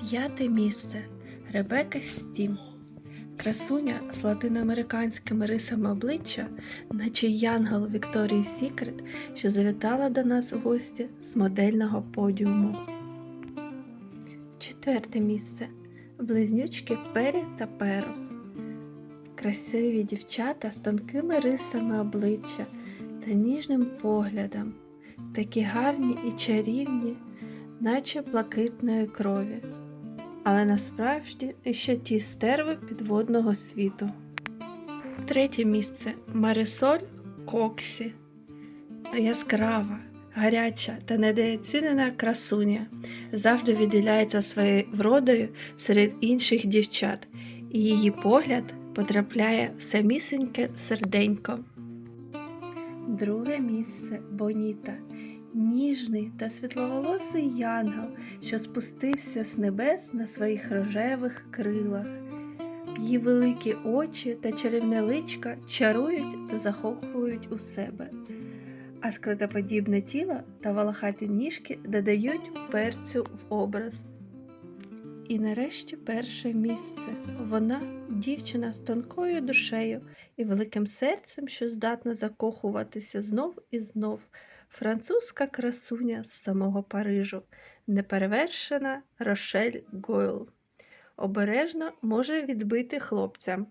П'яте місце Ребека Стім. Красуня з латиноамериканськими рисами обличчя, наче янгол Вікторії Сікрет, що завітала до нас у гості з модельного подіуму. Четверте місце близнючки Пері та Перл. Красиві дівчата з тонкими рисами обличчя та ніжним поглядом, такі гарні і чарівні, наче блакитної крові. Але насправді ще ті стерви підводного світу. Третє місце Марисоль Коксі. Яскрава, гаряча та недооцінена красуня завжди відділяється своєю вродою серед інших дівчат, і її погляд потрапляє в самісіньке серденько. Друге місце Боніта. Ніжний та світловолосий янгол, що спустився з небес на своїх рожевих крилах. Її великі очі та чарівне личка чарують та захоплюють у себе, а склетоподібне тіло та волохаті ніжки додають перцю в образ. І нарешті перше місце. Вона дівчина з тонкою душею і великим серцем, що здатна закохуватися знов і знов. Французька красуня з самого Парижу, неперевершена Рошель Гойл. Обережно може відбити хлопця.